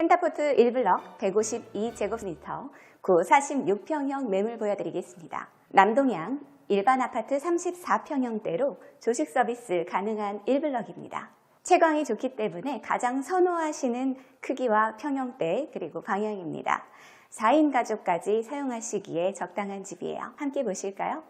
펜타포트 1블럭 152제곱미터 9 46평형 매물 보여드리겠습니다. 남동향 일반 아파트 34평형대로 조식 서비스 가능한 1블럭입니다. 채광이 좋기 때문에 가장 선호하시는 크기와 평형대 그리고 방향입니다. 4인 가족까지 사용하시기에 적당한 집이에요. 함께 보실까요?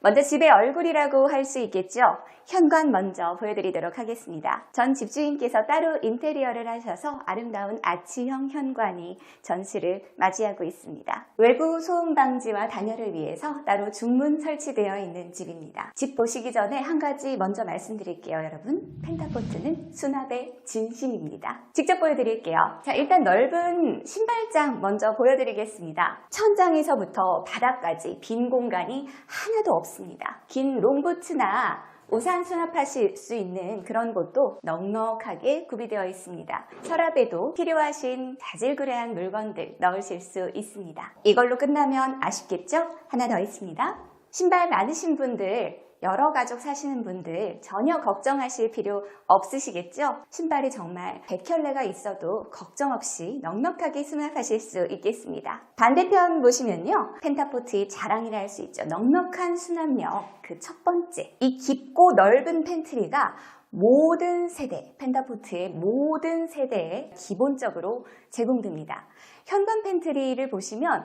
먼저 집의 얼굴이라고 할 수 있겠죠? 현관 먼저 보여드리도록 하겠습니다. 전 집주인께서 따로 인테리어를 하셔서 아름다운 아치형 현관이 전시를 맞이하고 있습니다. 외부 소음 방지와 단열을 위해서 따로 중문 설치되어 있는 집입니다. 집 보시기 전에 한 가지 먼저 말씀드릴게요, 여러분. 펜타포트는 수납의 진심입니다. 직접 보여드릴게요. 자, 일단 넓은 신발장 먼저 보여드리겠습니다. 천장에서부터 바닥까지 빈 공간이 하나도 없습니다. 긴 롱부츠나 우산 수납하실 수 있는 그런 곳도 넉넉하게 구비되어 있습니다. 서랍에도 필요하신 자질구레한 물건들 넣으실 수 있습니다. 이걸로 끝나면 아쉽겠죠? 하나 더 있습니다. 신발 많으신 분들 여러 가족 사시는 분들 전혀 걱정하실 필요 없으시겠죠? 신발이 정말 100켤레가 있어도 걱정 없이 넉넉하게 수납하실 수 있겠습니다. 반대편 보시면요. 펜타포트의 자랑이라 할 수 있죠. 넉넉한 수납력 그 첫 번째 이 깊고 넓은 팬트리가 모든 세대, 펜타포트의 모든 세대에 기본적으로 제공됩니다. 현관 팬트리를 보시면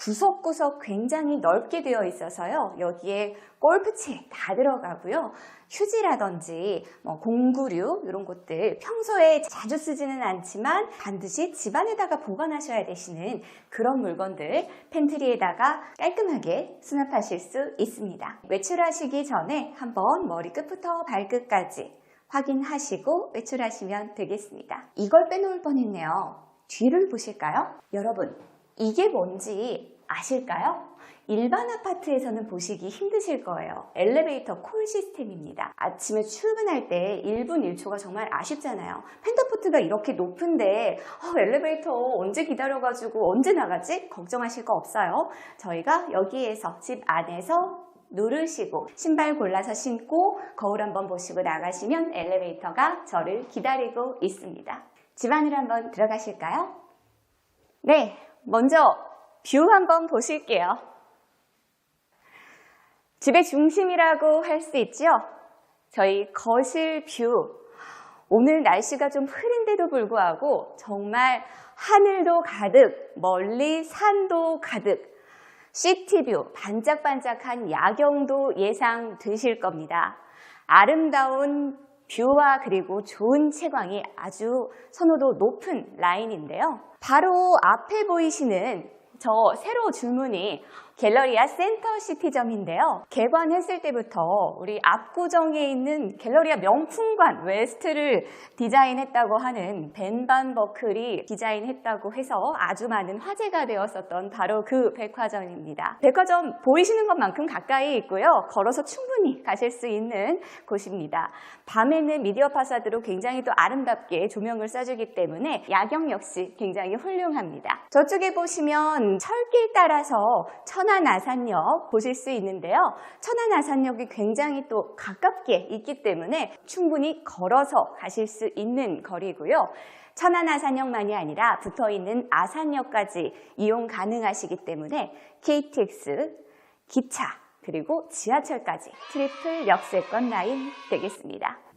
구석구석 굉장히 넓게 되어 있어서요. 여기에 골프채 다 들어가고요. 휴지라든지 뭐 공구류 이런 것들 평소에 자주 쓰지는 않지만 반드시 집안에다가 보관하셔야 되시는 그런 물건들 팬트리에다가 깔끔하게 수납하실 수 있습니다. 외출하시기 전에 한번 머리 끝부터 발끝까지 확인하시고 외출하시면 되겠습니다. 이걸 빼놓을 뻔했네요. 뒤를 보실까요? 여러분 이게 뭔지 아실까요? 일반 아파트에서는 보시기 힘드실 거예요. 엘리베이터 콜 시스템입니다. 아침에 출근할 때 1분 1초가 정말 아쉽잖아요. 펜타포트가 이렇게 높은데 어, 엘리베이터 언제 기다려가지고 언제 나가지? 걱정하실 거 없어요. 저희가 여기에서 집 안에서 누르시고 신발 골라서 신고 거울 한번 보시고 나가시면 엘리베이터가 저를 기다리고 있습니다. 집 안으로 한번 들어가실까요? 네, 먼저 뷰 한번 보실게요. 집의 중심이라고 할 수 있죠? 저희 거실 뷰. 오늘 날씨가 좀 흐린데도 불구하고 정말 하늘도 가득, 멀리 산도 가득, 시티뷰, 반짝반짝한 야경도 예상되실 겁니다. 아름다운 뷰와 그리고 좋은 채광이 아주 선호도 높은 라인인데요. 바로 앞에 보이시는 저 세로 주문이 갤러리아 센터 시티점인데요. 개관했을 때부터 우리 압구정에 있는 갤러리아 명품관 웨스트를 디자인했다고 하는 벤반 버클이 디자인했다고 해서 아주 많은 화제가 되었었던 바로 그 백화점입니다. 백화점 보이시는 것만큼 가까이 있고요. 걸어서 충분히 가실 수 있는 곳입니다. 밤에는 미디어 파사드로 굉장히 또 아름답게 조명을 쏴주기 때문에 야경 역시 굉장히 훌륭합니다. 저쪽에 보시면 철길 따라서 천 안아산역 보실 수 있는데요. 천안아산역이 굉장히 또 가깝게 있기 때문에 충분히 걸어서 가실 수 있는 거리고요. 천안아산역만이 아니라 붙어있는 아산역까지 이용 가능하시기 때문에 KTX, 기차, 그리고 지하철까지 트리플 역세권 라인 되겠습니다.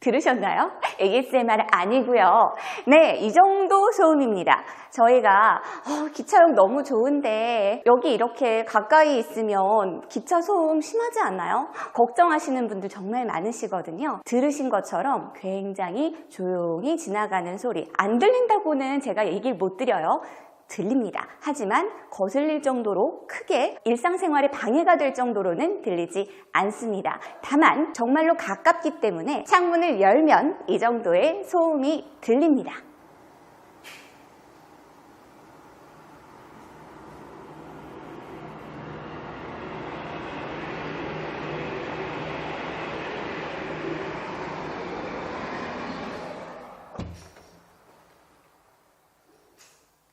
들으셨나요? ASMR 아니고요. 네, 이 정도 소음입니다. 저희가 어, 기차역 너무 좋은데 여기 이렇게 가까이 있으면 기차 소음 심하지 않나요? 걱정하시는 분들 정말 많으시거든요. 들으신 것처럼 굉장히 조용히 지나가는 소리 안 들린다고는 제가 얘기를 못 드려요. 들립니다. 하지만 거슬릴 정도로 크게 일상생활에 방해가 될 정도로는 들리지 않습니다. 다만 정말로 가깝기 때문에 창문을 열면 이 정도의 소음이 들립니다.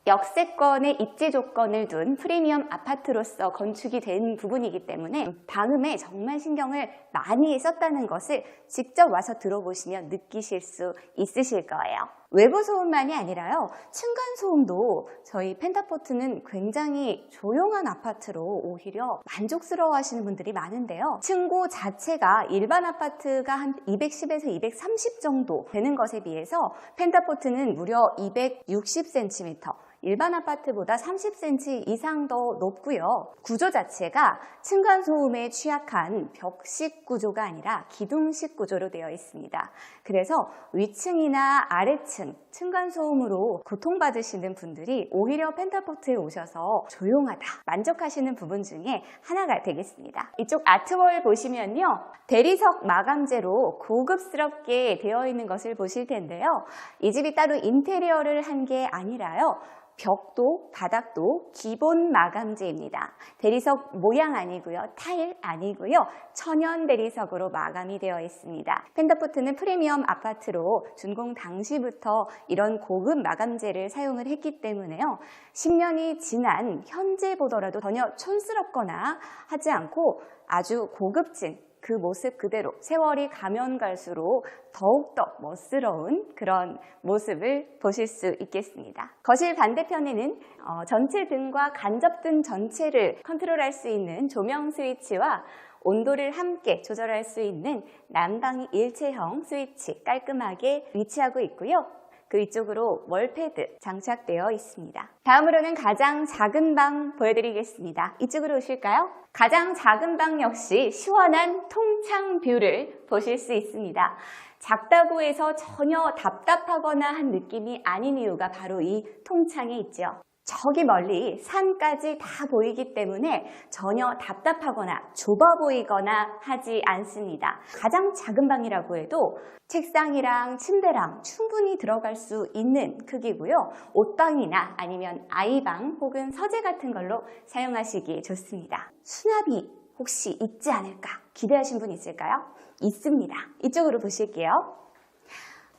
역세권의 입지 조건을 둔 프리미엄 아파트로서 건축이 된 부분이기 때문에 방음에 정말 신경을 많이 썼다는 것을 직접 와서 들어보시면 느끼실 수 있으실 거예요. 외부 소음만이 아니라요, 층간 소음도 저희 펜타포트는 굉장히 조용한 아파트로 오히려 만족스러워 하시는 분들이 많은데요. 층고 자체가 일반 아파트가 한 210에서 230 정도 되는 것에 비해서 펜타포트는 무려 260cm, 일반 아파트보다 30cm 이상 더 높고요. 구조 자체가 층간 소음에 취약한 벽식 구조가 아니라 기둥식 구조로 되어 있습니다. 그래서 위층이나 아래층 층간 소음으로 고통받으시는 분들이 오히려 펜타포트에 오셔서 조용하다 만족하시는 부분 중에 하나가 되겠습니다. 이쪽 아트월 보시면요. 대리석 마감재로 고급스럽게 되어 있는 것을 보실 텐데요. 이 집이 따로 인테리어를 한 게 아니라요. 벽도 바닥도 기본 마감재입니다. 대리석 모양 아니고요. 타일 아니고요. 천연 대리석으로 마감이 되어 있습니다. 펜더포트는 프리미엄 아파트로 준공 당시부터 이런 고급 마감재를 사용을 했기 때문에요. 10년이 지난 현재 보더라도 전혀 촌스럽거나 하지 않고 아주 고급진 그 모습 그대로 세월이 가면 갈수록 더욱더 멋스러운 그런 모습을 보실 수 있겠습니다. 거실 반대편에는 어, 전체 등과 간접등 전체를 컨트롤할 수 있는 조명 스위치와 온도를 함께 조절할 수 있는 난방이 일체형 스위치 깔끔하게 위치하고 있고요. 그 위쪽으로 월패드 장착되어 있습니다. 다음으로는 가장 작은 방 보여드리겠습니다. 이쪽으로 오실까요? 가장 작은 방 역시 시원한 통창 뷰를 보실 수 있습니다. 작다고 해서 전혀 답답하거나 한 느낌이 아닌 이유가 바로 이 통창에 있죠. 저기 멀리 산까지 다 보이기 때문에 전혀 답답하거나 좁아 보이거나 하지 않습니다. 가장 작은 방이라고 해도 책상이랑 침대랑 충분히 들어갈 수 있는 크기고요. 옷방이나 아니면 아이방 혹은 서재 같은 걸로 사용하시기 좋습니다. 수납이 혹시 있지 않을까 기대하신 분 있을까요? 있습니다. 이쪽으로 보실게요.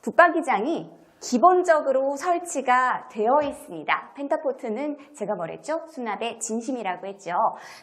붙박이장이 기본적으로 설치가 되어 있습니다. 펜타포트는 제가 뭐랬죠? 수납의 진심이라고 했죠.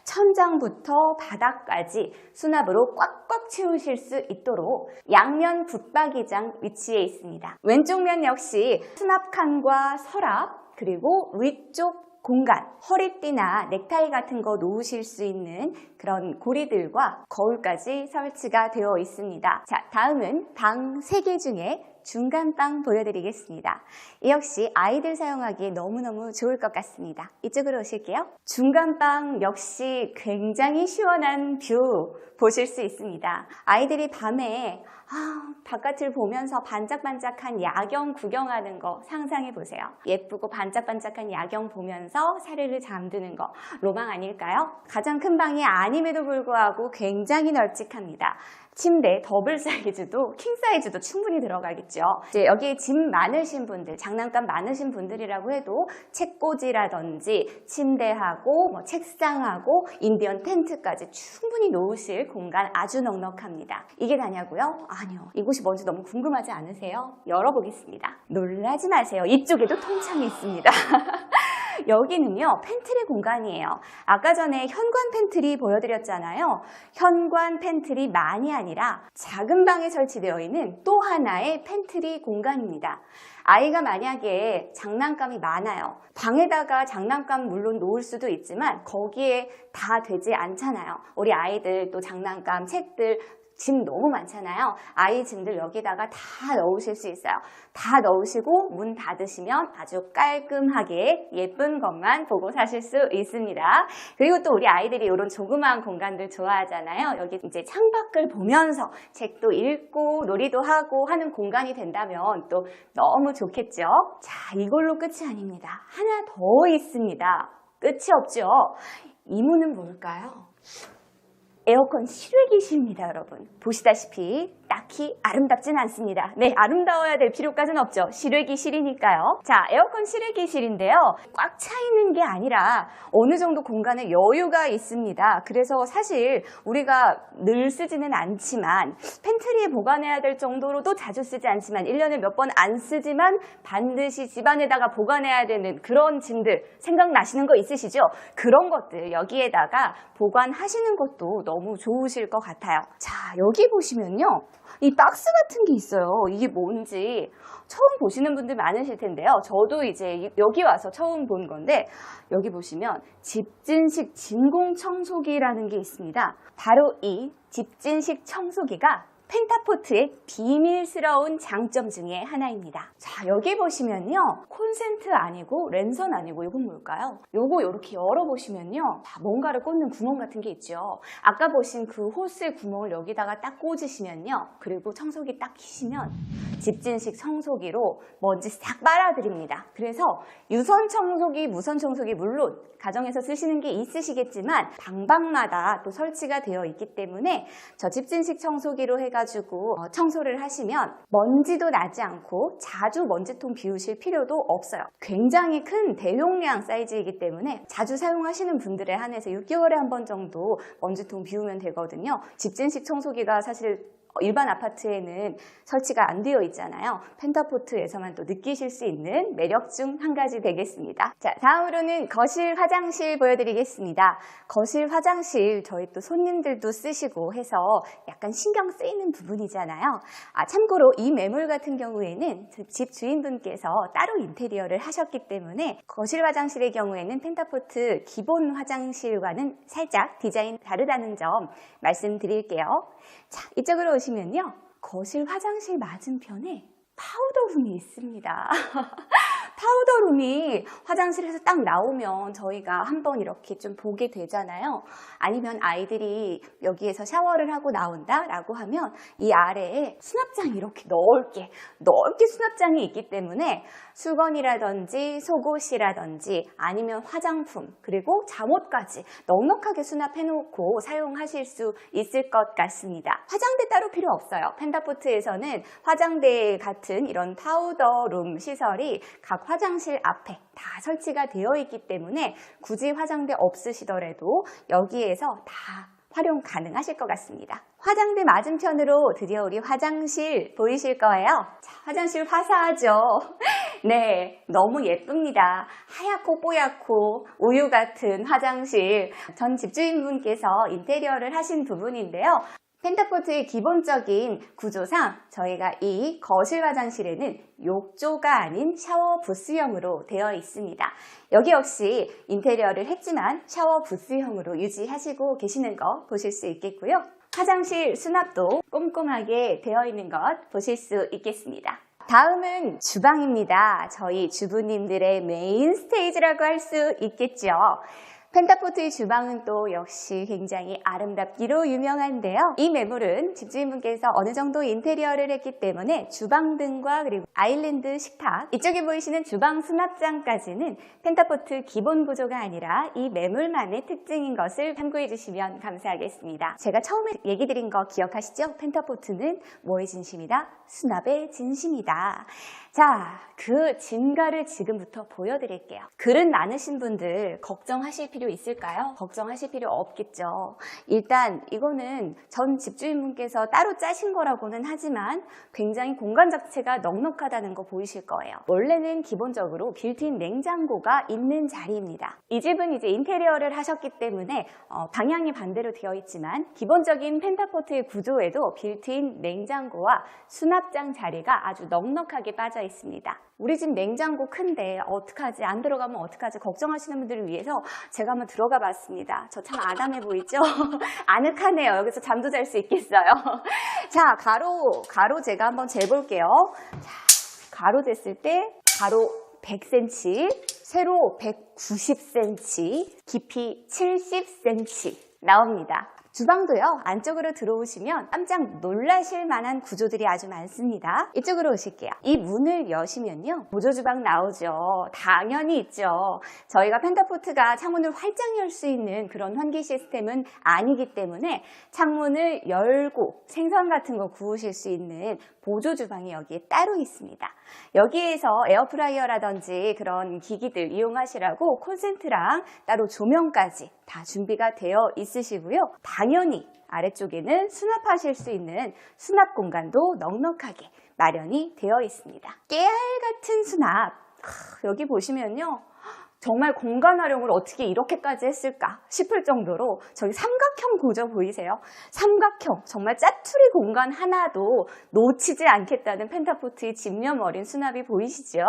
천장부터 바닥까지 수납으로 꽉꽉 채우실 수 있도록 양면 붙박이장 위치해 있습니다. 왼쪽 면 역시 수납칸과 서랍 그리고 위쪽 공간, 허리띠나 넥타이 같은 거 놓으실 수 있는 그런 고리들과 거울까지 설치가 되어 있습니다. 자, 다음은 방 3개 중에 중간방 보여드리겠습니다. 이 역시 아이들 사용하기에 너무너무 좋을 것 같습니다. 이쪽으로 오실게요. 중간방 역시 굉장히 시원한 뷰 보실 수 있습니다. 아이들이 밤에 아, 바깥을 보면서 반짝반짝한 야경 구경하는 거 상상해 보세요. 예쁘고 반짝반짝한 야경 보면서 사르르 잠드는 거 로망 아닐까요? 가장 큰 방이 아님에도 불구하고 굉장히 널찍합니다. 침대 더블 사이즈도 킹 사이즈도 충분히 들어가겠죠. 이제 여기에 짐 많으신 분들, 장난감 많으신 분들이라고 해도 책꽂이라든지 침대하고 뭐 책상하고 인디언 텐트까지 충분히 놓으실 공간 아주 넉넉합니다. 이게 다냐고요? 아니요. 이곳이 뭔지 너무 궁금하지 않으세요? 열어보겠습니다. 놀라지 마세요. 이쪽에도 통창이 있습니다. 여기는요, 팬트리 공간이에요. 아까 전에 현관 팬트리 보여드렸잖아요. 현관 팬트리만이 아니라 작은 방에 설치되어 있는 또 하나의 팬트리 공간입니다. 아이가 만약에 장난감이 많아요. 방에다가 장난감 물론 놓을 수도 있지만 거기에 다 되지 않잖아요. 우리 아이들 또 장난감, 책들 짐 너무 많잖아요. 아이 짐들 여기다가 다 넣으실 수 있어요. 다 넣으시고 문 닫으시면 아주 깔끔하게 예쁜 것만 보고 사실 수 있습니다. 그리고 또 우리 아이들이 이런 조그마한 공간들 좋아하잖아요. 여기 이제 창밖을 보면서 책도 읽고 놀이도 하고 하는 공간이 된다면 또 너무 좋겠죠. 자, 이걸로 끝이 아닙니다. 하나 더 있습니다. 끝이 없죠. 이 문은 뭘까요? 에어컨 실외기실입니다, 여러분. 보시다시피 딱 딱히 아름답진 않습니다. 네, 아름다워야 될 필요까지는 없죠. 실외기실이니까요. 자, 에어컨 실외기실인데요. 꽉 차 있는 게 아니라 어느 정도 공간에 여유가 있습니다. 그래서 사실 우리가 늘 쓰지는 않지만 팬트리에 보관해야 될 정도로도 자주 쓰지 않지만 1년에 몇 번 안 쓰지만 반드시 집안에다가 보관해야 되는 그런 짐들 생각나시는 거 있으시죠? 그런 것들 여기에다가 보관하시는 것도 너무 좋으실 것 같아요. 자, 여기 보시면요. 이 박스 같은 게 있어요. 이게 뭔지 처음 보시는 분들 많으실 텐데요. 저도 이제 여기 와서 처음 본 건데 여기 보시면 집진식 진공 청소기라는 게 있습니다. 바로 이 집진식 청소기가 펜타포트의 비밀스러운 장점 중에 하나입니다. 자, 여기 보시면요. 콘센트 아니고 랜선 아니고 이건 뭘까요? 요거 이렇게 열어보시면요. 다 뭔가를 꽂는 구멍 같은 게 있죠. 아까 보신 그 호스 구멍을 여기다가 딱 꽂으시면요. 그리고 청소기 딱 키시면 집진식 청소기로 먼지 싹 빨아들입니다. 그래서 유선 청소기, 무선 청소기 물론 가정에서 쓰시는 게 있으시겠지만 방방마다 또 설치가 되어 있기 때문에 저 집진식 청소기로 해가 지고 어, 청소를 하시면 먼지도 나지 않고 자주 먼지통 비우실 필요도 없어요. 굉장히 큰 대용량 사이즈이기 때문에 자주 사용하시는 분들에 한해서 6개월에 한 번 정도 먼지통 비우면 되거든요. 집진식 청소기가 사실 일반 아파트에는 설치가 안 되어 있잖아요. 펜타포트에서만 또 느끼실 수 있는 매력 중 한 가지 되겠습니다. 자, 다음으로는 거실 화장실 보여드리겠습니다. 거실 화장실 저희 또 손님들도 쓰시고 해서 약간 신경 쓰이는 부분이잖아요. 아, 참고로 이 매물 같은 경우에는 집 주인분께서 따로 인테리어를 하셨기 때문에 거실 화장실의 경우에는 펜타포트 기본 화장실과는 살짝 디자인 다르다는 점 말씀드릴게요. 자, 이쪽으로 오시 면요. 거실 화장실 맞은편에 파우더룸이 있습니다. 파우더룸이 화장실에서 딱 나오면 저희가 한번 이렇게 좀 보게 되잖아요. 아니면 아이들이 여기에서 샤워를 하고 나온다라고 하면 이 아래에 수납장이 이렇게 넓게, 넓게 수납장이 있기 때문에 수건이라든지 속옷이라든지 아니면 화장품 그리고 잠옷까지 넉넉하게 수납해 놓고 사용하실 수 있을 것 같습니다. 화장대 따로 필요 없어요. 펜다포트에서는 화장대 같은 이런 파우더룸 시설이 각 화장실 앞에 다 설치가 되어 있기 때문에 굳이 화장대 없으시더라도 여기에서 다 활용 가능하실 것 같습니다. 화장대 맞은편으로 드디어 우리 화장실 보이실 거예요. 자, 화장실 화사하죠? 네, 너무 예쁩니다. 하얗고 뽀얗고 우유 같은 화장실. 전 집주인분께서 인테리어를 하신 부분인데요. 펜타포트의 기본적인 구조상 저희가 이 거실 화장실에는 욕조가 아닌 샤워 부스형으로 되어 있습니다. 여기 역시 인테리어를 했지만 샤워 부스형으로 유지하시고 계시는 거 보실 수 있겠고요. 화장실 수납도 꼼꼼하게 되어 있는 것 보실 수 있겠습니다. 다음은 주방입니다. 저희 주부님들의 메인 스테이지라고 할 수 있겠죠. 펜타포트의 주방은 또 역시 굉장히 아름답기로 유명한데요. 이 매물은 집주인분께서 어느 정도 인테리어를 했기 때문에 주방 등과 그리고 아일랜드 식탁 이쪽에 보이시는 주방 수납장까지는 펜타포트 기본 구조가 아니라 이 매물만의 특징인 것을 참고해 주시면 감사하겠습니다. 제가 처음에 얘기 드린 거 기억하시죠? 펜타포트는 뭐의 진심이다? 수납의 진심이다. 자, 그 진가를 지금부터 보여드릴게요. 그릇 많으신 분들 걱정하실 필요 있을까요? 걱정하실 필요 없겠죠. 일단 이거는 전 집주인분께서 따로 짜신 거라고는 하지만 굉장히 공간 자체가 넉넉하다는 거 보이실 거예요. 원래는 기본적으로 빌트인 냉장고가 있는 자리입니다. 이 집은 이제 인테리어를 하셨기 때문에 어, 방향이 반대로 되어 있지만 기본적인 펜타포트의 구조에도 빌트인 냉장고와 수납장 자리가 아주 넉넉하게 빠져 있습니다. 우리 집 냉장고 큰데 어떡하지? 안 들어가면 어떡하지? 걱정하시는 분들을 위해서 제가 한번 들어가 봤습니다. 저 참 아담해 보이죠? 아늑하네요. 여기서 잠도 잘 수 있겠어요. 자, 가로, 가로 제가 한번 재볼게요. 자, 가로 쟀을 때 가로 100cm, 세로 190cm, 깊이 70cm 나옵니다. 주방도요, 안쪽으로 들어오시면 깜짝 놀라실 만한 구조들이 아주 많습니다. 이쪽으로 오실게요. 이 문을 여시면요, 보조주방 나오죠. 당연히 있죠. 저희가 펜타포트가 창문을 활짝 열 수 있는 그런 환기 시스템은 아니기 때문에 창문을 열고 생선 같은 거 구우실 수 있는 보조 주방이 여기에 따로 있습니다. 여기에서 에어프라이어라든지 그런 기기들 이용하시라고 콘센트랑 따로 조명까지 다 준비가 되어 있으시고요. 당연히 아래쪽에는 수납하실 수 있는 수납 공간도 넉넉하게 마련이 되어 있습니다. 깨알 같은 수납. 크, 여기 보시면요. 정말 공간 활용을 어떻게 이렇게까지 했을까 싶을 정도로 저기 삼각형 구조 보이세요? 삼각형 정말 짜투리 공간 하나도 놓치지 않겠다는 펜타포트의 집념 어린 수납이 보이시죠?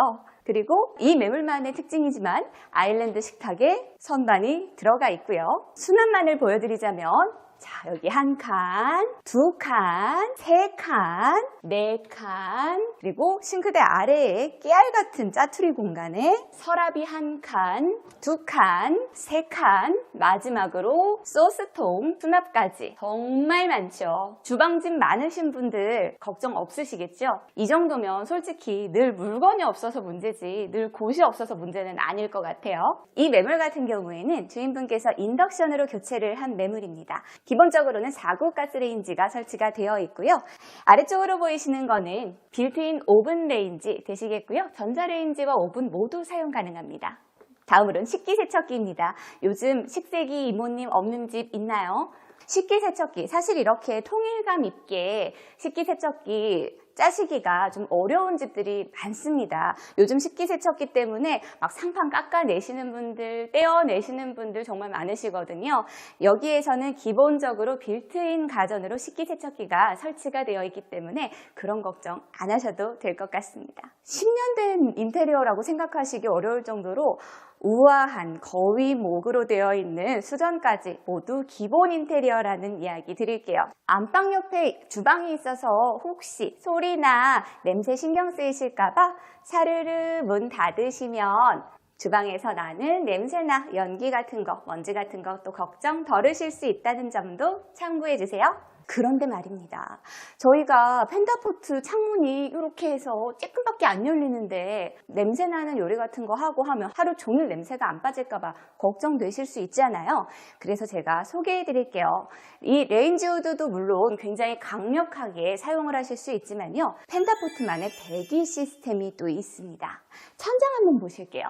그리고 이 매물만의 특징이지만 아일랜드 식탁에 선반이 들어가 있고요. 수납만을 보여드리자면 자, 여기 한 칸, 두 칸, 세 칸, 네 칸, 그리고 싱크대 아래에 깨알 같은 짜투리 공간에 서랍이 한 칸, 두 칸, 세 칸, 마지막으로 소스통, 수납까지 정말 많죠. 주방집 많으신 분들 걱정 없으시겠죠? 이 정도면 솔직히 늘 물건이 없어서 문제지 늘 곳이 없어서 문제는 아닐 것 같아요. 이 매물 같은 경우에는 주인분께서 인덕션으로 교체를 한 매물입니다. 기본적으로는 4구 가스레인지가 설치가 되어 있고요. 아래쪽으로 보이시는 거는 빌트인 오븐 레인지 되시겠고요. 전자레인지와 오븐 모두 사용 가능합니다. 다음으로는 식기세척기입니다. 요즘 식세기 이모님 없는 집 있나요? 식기세척기 사실 이렇게 통일감 있게 식기세척기 짜시기가 좀 어려운 집들이 많습니다. 요즘 식기세척기 때문에 막 상판 깎아내시는 분들, 떼어내시는 분들 정말 많으시거든요. 여기에서는 기본적으로 빌트인 가전으로 식기세척기가 설치가 되어 있기 때문에 그런 걱정 안 하셔도 될 것 같습니다. 10년 된 인테리어라고 생각하시기 어려울 정도로 우아한 거위 목으로 되어 있는 수전까지 모두 기본 인테리어라는 이야기 드릴게요. 안방 옆에 주방이 있어서 혹시 소리나 냄새 신경 쓰이실까봐 사르르 문 닫으시면 주방에서 나는 냄새나 연기 같은 거, 먼지 같은 것도 걱정 덜으실 수 있다는 점도 참고해 주세요. 그런데 말입니다. 저희가 펜타포트 창문이 이렇게 해서 조금밖에 안 열리는데 냄새나는 요리 같은 거 하고 하면 하루 종일 냄새가 안 빠질까 봐 걱정되실 수 있잖아요. 그래서 제가 소개해 드릴게요. 이 레인지우드도 물론 굉장히 강력하게 사용을 하실 수 있지만요. 펜타포트만의 배기 시스템이 또 있습니다. 천장 한번 보실게요.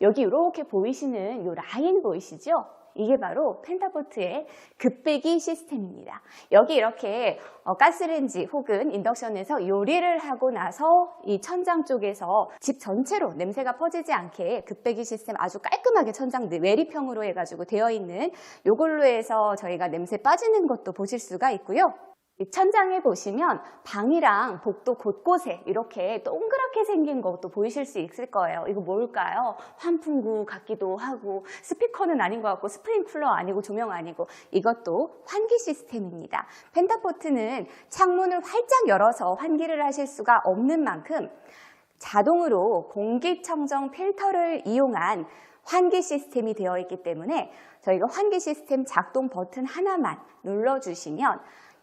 여기 이렇게 보이시는 이 라인 보이시죠? 이게 바로 펜타포트의 급배기 시스템입니다. 여기 이렇게 어, 가스레인지 혹은 인덕션에서 요리를 하고 나서 이 천장 쪽에서 집 전체로 냄새가 퍼지지 않게 급배기 시스템 아주 깔끔하게 천장 외리평으로 해가지고 되어 있는 요걸로 해서 저희가 냄새 빠지는 것도 보실 수가 있고요. 이 천장에 보시면 방이랑 복도 곳곳에 이렇게 동그랗게 생긴 것도 보이실 수 있을 거예요. 이거 뭘까요? 환풍구 같기도 하고 스피커는 아닌 것 같고 스프링쿨러 아니고 조명 아니고 이것도 환기 시스템입니다. 펜타포트는 창문을 활짝 열어서 환기를 하실 수가 없는 만큼 자동으로 공기청정 필터를 이용한 환기 시스템이 되어 있기 때문에 저희가 환기 시스템 작동 버튼 하나만 눌러주시면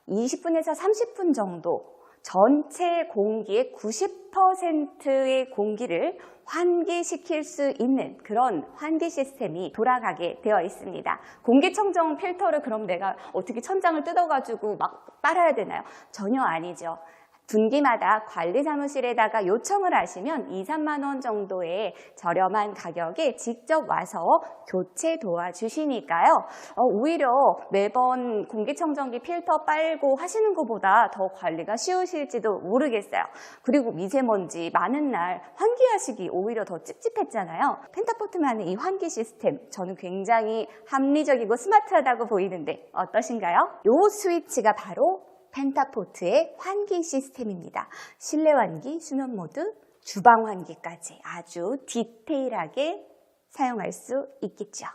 20분에서 30분 정도 전체 공기의 90%의 공기를 환기시킬 수 있는 그런 환기 시스템이 돌아가게 되어 있습니다. 공기청정 필터를 그럼 내가 어떻게 천장을 뜯어가지고 막 빨아야 되나요? 전혀 아니죠. 분기마다 관리 사무실에다가 요청을 하시면 2, 3만 원 정도의 저렴한 가격에 직접 와서 교체 도와주시니까요. 어, 오히려 매번 공기청정기 필터 빨고 하시는 것보다 더 관리가 쉬우실지도 모르겠어요. 그리고 미세먼지 많은 날 환기하시기 오히려 더 찝찝했잖아요. 펜타포트만의 이 환기 시스템 저는 굉장히 합리적이고 스마트하다고 보이는데 어떠신가요? 이 스위치가 바로 펜타포트의 환기 시스템입니다. 실내 환기, 수면 모드, 주방 환기까지 아주 디테일하게 사용할 수 있겠죠.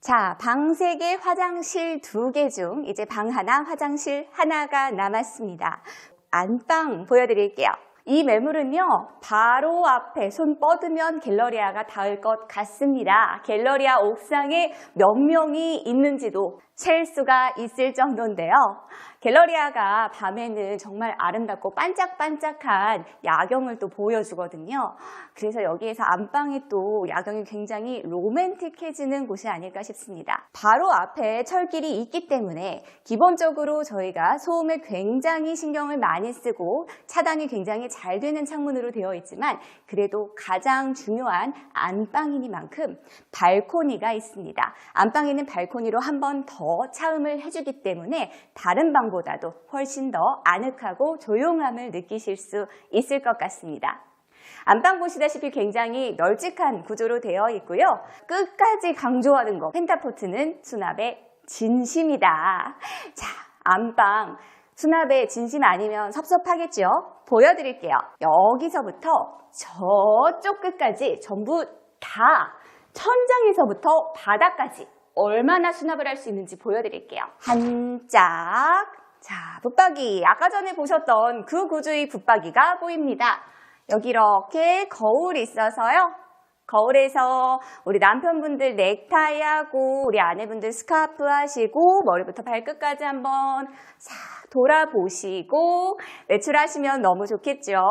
자, 방 3개, 화장실 2개 중 이제 방 하나, 화장실 하나가 남았습니다. 안방 보여드릴게요. 이 매물은요, 바로 앞에 손 뻗으면 갤러리아가 닿을 것 같습니다. 갤러리아 옥상에 몇 명이 있는지도 셀 수가 있을 정도인데요. 갤러리아가 밤에는 정말 아름답고 반짝반짝한 야경을 또 보여주거든요. 그래서 여기에서 안방이 또 야경이 굉장히 로맨틱해지는 곳이 아닐까 싶습니다. 바로 앞에 철길이 있기 때문에 기본적으로 저희가 소음에 굉장히 신경을 많이 쓰고 차단이 굉장히 잘 되는 창문으로 되어 있지만 그래도 가장 중요한 안방이니만큼 발코니가 있습니다. 안방에는 발코니로 한 번 더 차음을 해주기 때문에 다른 방보다도 훨씬 더 아늑하고 조용함을 느끼실 수 있을 것 같습니다. 안방 보시다시피 굉장히 널찍한 구조로 되어 있고요. 끝까지 강조하는 거 펜타포트는 수납의 진심이다. 자, 안방 수납의 진심 아니면 섭섭하겠죠? 보여드릴게요. 여기서부터 저쪽 끝까지 전부 다 천장에서부터 바닥까지 얼마나 수납을 할 수 있는지 보여드릴게요. 한 짝. 자, 붙박이. 아까 전에 보셨던 그 구조의 붙박이가 보입니다. 여기 이렇게 거울이 있어서요. 거울에서 우리 남편분들 넥타이 하고 우리 아내분들 스카프 하시고 머리부터 발끝까지 한번 싹 돌아보시고 외출하시면 너무 좋겠죠.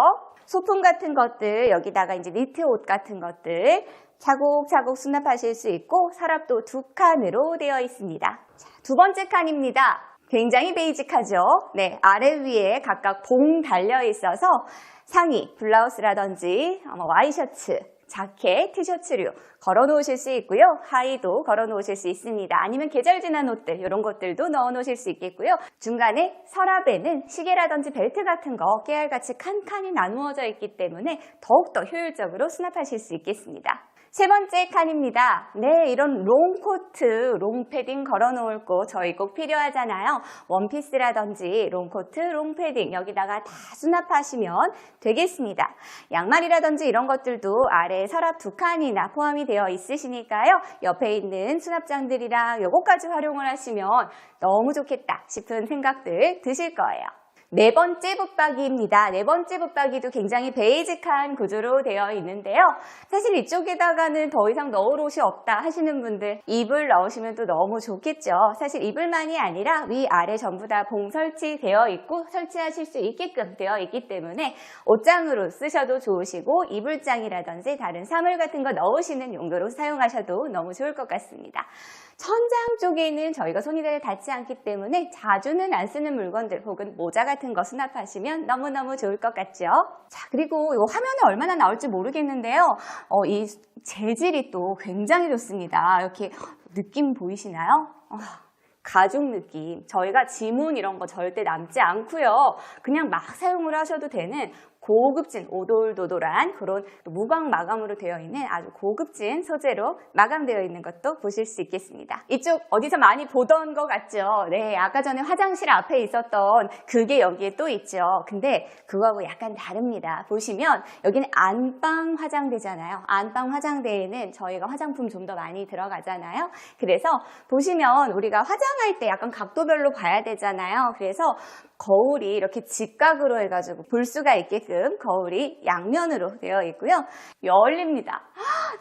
소품 같은 것들 여기다가 이제 니트 옷 같은 것들 차곡차곡 수납하실 수 있고 서랍도 두 칸으로 되어 있습니다. 자, 두 번째 칸입니다. 굉장히 베이직하죠. 네, 아래 위에 각각 봉 달려 있어서 상의, 블라우스라든지 아마 와이셔츠, 자켓, 티셔츠류 걸어 놓으실 수 있고요. 하의도 걸어 놓으실 수 있습니다. 아니면 계절 지난 옷들 이런 것들도 넣어 놓으실 수 있겠고요. 중간에 서랍에는 시계라든지 벨트 같은 거 깨알같이 칸칸이 나누어져 있기 때문에 더욱더 효율적으로 수납하실 수 있겠습니다. 세 번째 칸입니다. 네, 이런 롱코트, 롱패딩 걸어 놓을 곳 저희 꼭 필요하잖아요. 원피스라든지 롱코트, 롱패딩 여기다가 다 수납하시면 되겠습니다. 양말이라든지 이런 것들도 아래 서랍 두 칸이나 포함이 되어 있으시니까요. 옆에 있는 수납장들이랑 요것까지 활용을 하시면 너무 좋겠다 싶은 생각들 드실 거예요. 네 번째 붙박이입니다. 네 번째 붙박이도 굉장히 베이직한 구조로 되어 있는데요. 사실 이쪽에다가는 더 이상 넣을 옷이 없다 하시는 분들 이불 넣으시면 또 너무 좋겠죠. 사실 이불만이 아니라 위아래 전부 다 봉 설치되어 있고 설치하실 수 있게끔 되어 있기 때문에 옷장으로 쓰셔도 좋으시고 이불장이라든지 다른 사물 같은 거 넣으시는 용도로 사용하셔도 너무 좋을 것 같습니다. 천장 쪽에는 저희가 손이 잘 닿지 않기 때문에 자주는 안 쓰는 물건들 혹은 모자 같은 거 수납하시면 너무너무 좋을 것 같죠? 자, 그리고 이 화면에 얼마나 나올지 모르겠는데요. 어, 이 재질이 또 굉장히 좋습니다. 이렇게 느낌 보이시나요? 어, 가죽 느낌. 저희가 지문 이런 거 절대 남지 않고요. 그냥 막 사용을 하셔도 되는 고급진 오돌도돌한 그런 무광 마감으로 되어 있는 아주 고급진 소재로 마감되어 있는 것도 보실 수 있겠습니다. 이쪽 어디서 많이 보던 것 같죠? 네, 아까 전에 화장실 앞에 있었던 그게 여기에 또 있죠. 근데 그거하고 약간 다릅니다. 보시면 여기는 안방 화장대잖아요. 안방 화장대에는 저희가 화장품 좀 더 많이 들어가잖아요. 그래서 보시면 우리가 화장할 때 약간 각도별로 봐야 되잖아요. 그래서 거울이 이렇게 직각으로 해가지고 볼 수가 있게끔 거울이 양면으로 되어 있고요. 열립니다.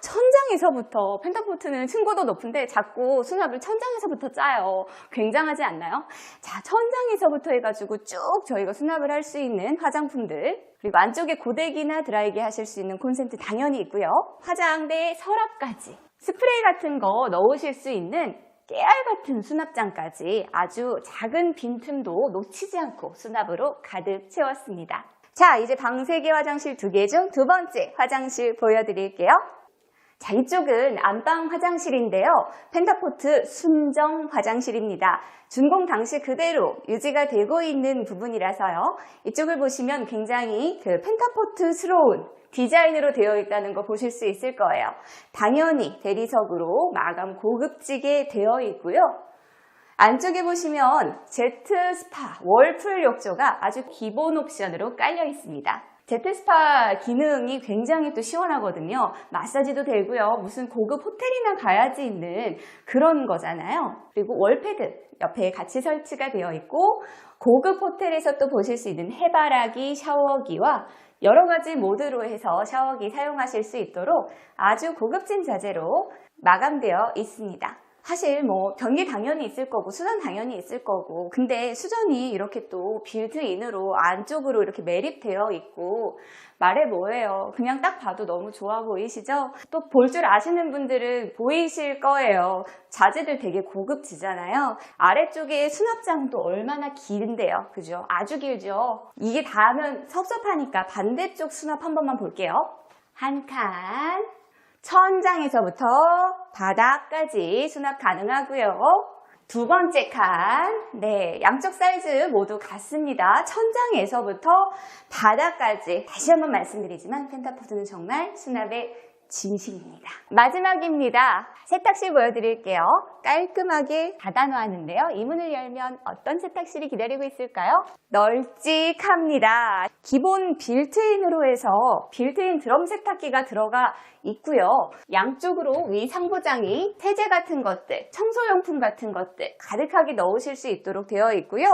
천장에서부터 펜타포트는 층고도 높은데 자꾸 수납을 천장에서부터 짜요. 굉장하지 않나요? 자, 천장에서부터 해가지고 쭉 저희가 수납을 할 수 있는 화장품들 그리고 안쪽에 고데기나 드라이기 하실 수 있는 콘센트 당연히 있고요. 화장대 서랍까지 스프레이 같은 거 넣으실 수 있는 깨알 같은 수납장까지 아주 작은 빈틈도 놓치지 않고 수납으로 가득 채웠습니다. 자, 이제 방 3개 화장실 2개 중 두 번째 화장실 보여드릴게요. 자, 이쪽은 안방 화장실인데요. 펜타포트 순정 화장실입니다. 준공 당시 그대로 유지가 되고 있는 부분이라서요. 이쪽을 보시면 굉장히 그 펜타포트스러운 디자인으로 되어 있다는 거 보실 수 있을 거예요. 당연히 대리석으로 마감 고급지게 되어 있고요. 안쪽에 보시면 제트 스파 월풀 욕조가 아주 기본 옵션으로 깔려 있습니다. 제트 스파 기능이 굉장히 또 시원하거든요. 마사지도 되고요. 무슨 고급 호텔이나 가야지 있는 그런 거잖아요. 그리고 월패드 옆에 같이 설치가 되어 있고 고급 호텔에서 또 보실 수 있는 해바라기 샤워기와 여러 가지 모드로 해서 샤워기 사용하실 수 있도록 아주 고급진 자재로 마감되어 있습니다. 사실 뭐 변기 당연히 있을 거고 수전 당연히 있을 거고 근데 수전이 이렇게 또 빌트인으로 안쪽으로 이렇게 매립되어 있고 말해 뭐예요? 그냥 딱 봐도 너무 좋아 보이시죠? 또 볼 줄 아시는 분들은 보이실 거예요. 자재들 되게 고급지잖아요. 아래쪽에 수납장도 얼마나 긴데요. 그죠? 아주 길죠? 이게 다 하면 섭섭하니까 반대쪽 수납 한 번만 볼게요. 한칸. 천장에서부터 바닥까지 수납 가능하고요. 두 번째 칸, 네, 양쪽 사이즈 모두 같습니다. 천장에서부터 바닥까지 다시 한번 말씀드리지만 펜타포드는 정말 수납의 진심입니다. 마지막입니다. 세탁실 보여드릴게요. 깔끔하게 닫아놓았는데요. 이 문을 열면 어떤 세탁실이 기다리고 있을까요? 널찍합니다. 기본 빌트인으로 해서 빌트인 드럼 세탁기가 들어가 있고요. 양쪽으로 위 상부장이 세제 같은 것들, 청소용품 같은 것들 가득하게 넣으실 수 있도록 되어 있고요.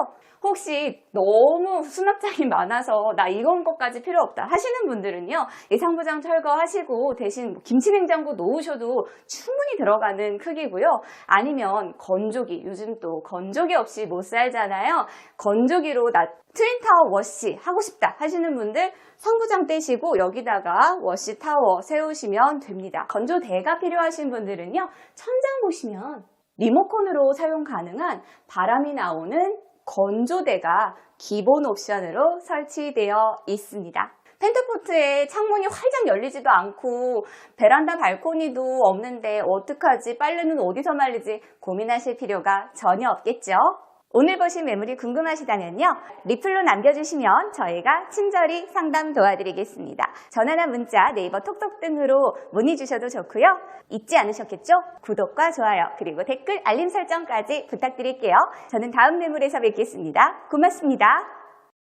혹시 너무 수납장이 많아서 나 이건 것까지 필요 없다 하시는 분들은요. 이 상부장 철거하시고 대신 뭐 김치냉장고 놓으셔도 충분히 들어가는 크기고요. 아니면 건조기, 요즘 또 건조기 없이 못 살잖아요. 건조기로 나 트윈타워 워시 하고 싶다 하시는 분들 상부장 떼시고 여기다가 워시 타워 세우시 면 됩니다. 건조대가 필요하신 분들은요. 천장 보시면 리모컨으로 사용 가능한 바람이 나오는 건조대가 기본 옵션으로 설치되어 있습니다. 펜트포트에 창문이 활짝 열리지도 않고 베란다 발코니도 없는데 어떡하지 빨래는 어디서 말리지 고민하실 필요가 전혀 없겠죠. 오늘 보신 매물이 궁금하시다면요. 리플로 남겨주시면 저희가 친절히 상담 도와드리겠습니다. 전화나 문자, 네이버 톡톡 등으로 문의 주셔도 좋고요. 잊지 않으셨겠죠? 구독과 좋아요, 그리고 댓글 알림 설정까지 부탁드릴게요. 저는 다음 매물에서 뵙겠습니다. 고맙습니다.